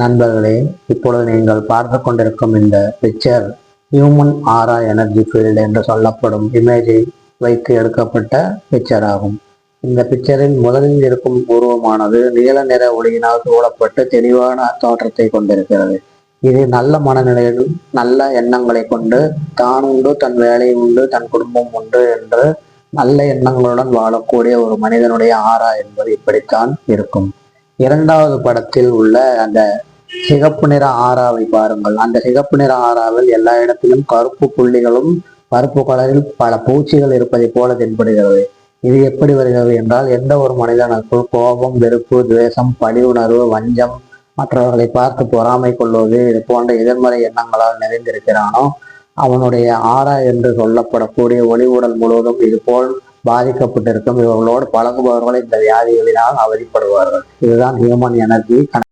நண்பர்களே இப்பொழுது நீங்கள் பார்த்து கொண்டிருக்கும் இந்த picture human aura energy field என்று சொல்லப்படும் இமேஜை வைத்து எடுக்கப்பட்ட பிக்சர் ஆகும். இந்த பிக்சரில் முதலில் இருக்கும் உருவமானது நீல நிற ஒளியினால் சூழப்பட்டு தெளிவான தோற்றத்தை கொண்டிருக்கிறது. இது நல்ல மனநிலையில் நல்ல எண்ணங்களை கொண்டு தான் உண்டு தன் வேலை உண்டு தன் குடும்பம் உண்டு என்று நல்ல எண்ணங்களுடன் வாழக்கூடிய ஒரு மனிதனுடைய ஆறா என்பது இப்படித்தான் இருக்கும். இரண்டாவது படத்தில் உள்ள அந்த சிகப்பு நிற ஆறாவை பாருங்கள். அந்த சிகப்பு நிற ஆறாவில் எல்லா இடத்திலும் கருப்பு புள்ளிகளும் கருப்பு கலரில் பல பூச்சிகள் இருப்பதை போல தென்படுகிறது. இது எப்படி வருகிறது என்றால் எந்த ஒரு மனிதனுக்குள் கோபம் வெறுப்பு துவேஷம் பழி உணர்வு வஞ்சம் மற்றவர்களை பார்த்து பொறாமை கொள்வது இது போன்ற எதிர்மறை எண்ணங்களால் நிறைந்திருக்கிறானோ அவனுடைய ஆறா என்று சொல்லப்படக்கூடிய ஒளி உடல் முழுவதும் இது போல் பாதிக்கப்பட்டிருக்கும். இவர்களோடு பழகுபவர்கள் இந்த வியாதிகளினால் அவதிப்படுவார்கள். இதுதான் ஹியூமன் எனர்ஜி